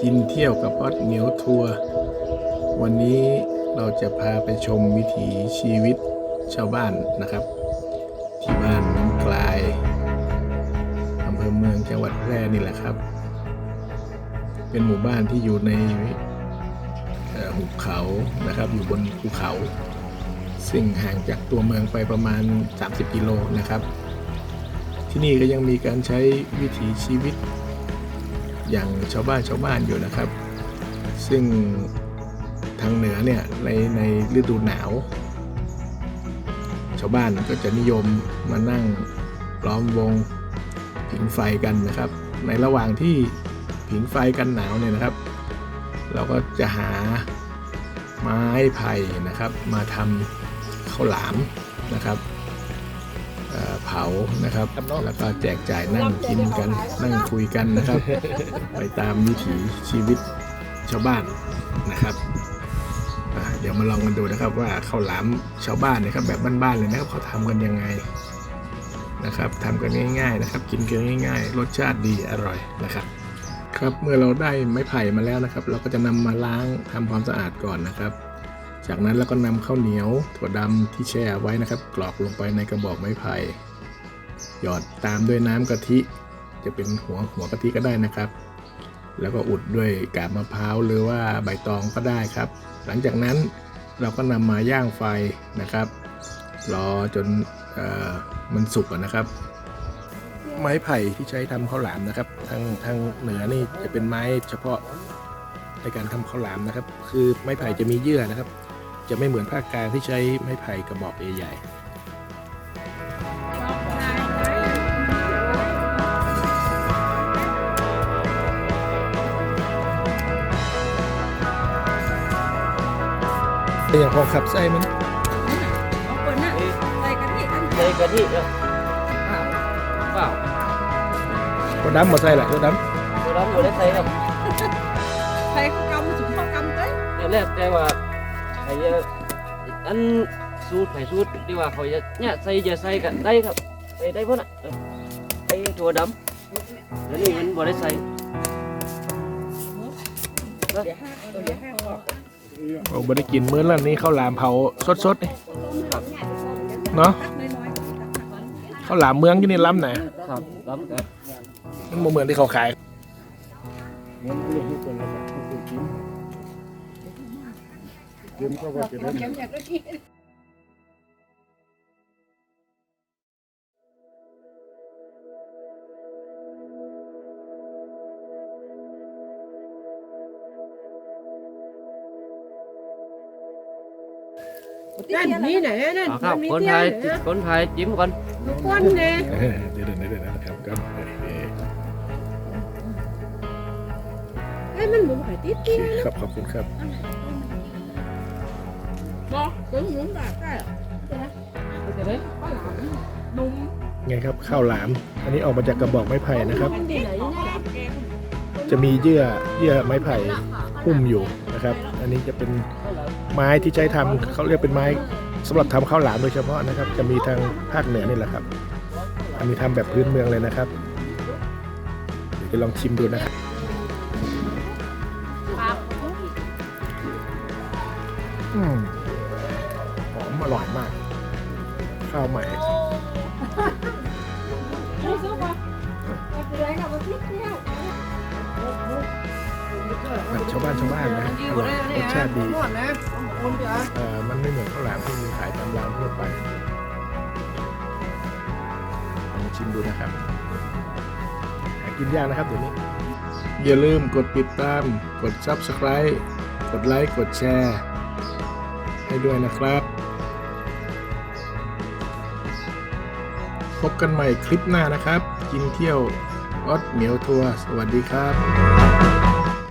กินเที่ยวกับออดเหนียวทัวร์วันนี้เราจะพาไปชมวิถีชีวิตชาวบ้านนะครับ ที่บ้านน้ำกลายอำเภอเมืองจังหวัดแพร่นี่แหละครับ เป็นหมู่บ้านที่อยู่ในหุบเขานะครับอยู่บนภูเขา ซึ่งห่างจากตัวเมืองไปประมาณ 30 กิโลนะครับ ที่นี่ก็ยังมีการใช้วิถีชีวิต อย่างชาวบ้านชาวบ้านอยู่นะครับ ซึ่งทางเหนือเนี่ยในในฤดูหนาว ชาวบ้านก็จะนิยมมานั่งล้อมวงผิงไฟกันนะครับ ในระหว่างที่ผิงไฟกันหนาวเนี่ยนะครับ เราก็จะหาไม้ไผ่นะครับ มาทำข้าวหลามนะครับ เอ่อเผานะครับ แล้วก็แจกจ่ายนั่งกินกัน นั่งคุยกันนะครับ ไปตามวิถีชีวิตชาวบ้านนะครับอะเดี๋ยวมาลองกันดูนะครับว่าข้าวหลามชาวบ้านนะครับ แบบบ้านๆเลยนะครับเขาทำกันยังไงนะครับทำกันง่าย ๆ นะครับ กินกันง่าย ๆ รสชาติดีอร่อยนะครับ ครับเมื่อเราได้ไม้ไผ่มาแล้วนะครับ เราก็จะนำมาล้างทำความสะอาดก่อนนะครับ จากนั้นเราก็นำข้าวเหนียวถั่วดำที่แช่ไว้นะครับ กรอกลงไปในกระบอกไม้ไผ่หยอดตามด้วยน้ำกะทิ จะเป็นหัวหัวกะทิก็ได้นะครับ แล้วก็อุดด้วยกาบมะพร้าวหรือว่าใบตองก็ได้ครับ หลังจากนั้นเราก็นำมาย่างไฟนะครับ รอจนอมันสุกนะครับ ไม้ไผ่ที่ใช้ทำข้าวหลามนะครับ ทางทางเหนือนี่จะเป็นไม้เฉพาะในการทำข้าวหลามนะครับ คือไม้ไผ่จะมีเยื่อนะครับ จะไม่เหมือนภาคกลางที่ใช้ไม้ไผ่กระบอกใหญ่ๆเป็นอย่างพอขับไส้มันเอาคนน่ะใส่กะทิอันใส่กะทิเนาะเปล่าตัวดำมาใส่แหละตัวดตัวนั้นบ่ได้ใส่ครับ ใส่ข้าวกำสุกข้าวกำเต้ยแต่แรกแต่ว่า ไอ้เนี่ยอันสูตรไผสูตรที่ว่าเขาจะเนี่ยใส่จะใส่กันได้ครับใส่ได้พุ่นอะเออไอ้ถั่วดำแล้วนี่มันบ่ได้ใส่เดี๋ยวห้าตัวเดี๋ยวห้าออกำผมไม่ได้กินมื้อละนี้ข้าวหลามเผาสดๆนี่เนาะตักน้อยๆข้าวหลามเมืองที่นี่ล้ำไหนครับล้ำกันมันบ่เหมือนที่เขาขาย เดี๋ยวอยากได้ที่นนั่นนี่ไหนนั่นเอาครับ คนไทยคนไทยจิ้มก่อนทุกคนเนี่ยเดี๋ยวเดี๋ยวเดี๋ยวนะครับก็โอเคให้มันหมุนไปติดเที่เคยวครับขอบคุณครับ บอกถึงหมุนแบบได้หรอจะได้นุ่มไงครับข้าวหลาม อันนี้ออกมาจากกระบอกไม้ไผ่นะครับ มันที่ไหนนะจะมีเยื่อเยื่อไม้ไผ่หุ้มอยู่นะครับ อันนี้จะเป็นไม้ที่ใช้ทำเขาเรียกเป็นไม้สำหรับทำข้าวหลามโดยเฉพาะนะครับ จะมีทางภาคเหนือนี่แหละครับ อันนี้ทำแบบพื้นเมืองเลยนะครับเดี๋ยวจะลองชิมดูนะครับอืม ข้าวใหม่ไม่ซุปอะไม่เป็นไรนะมันติดเที่ยวแบบชาวบ้านชาวบ้านนะอร่อยรสชาติดีหมดนะคนเดียวเอ่อมันไม่เหมือนข้าวหลามที่มีขายตามร้านทั่วไปลองชิมดูนะครับหากินยากนะครับเดี๋ยวนี้ อย่าลืมกดติดตาม กด Subscribe กดไลค์ กดแชร์ ให้ด้วยนะครับ พบกันใหม่คลิปหน้านะครับ กินเที่ยวออดเหนียวทัวร์สวัสดีครับ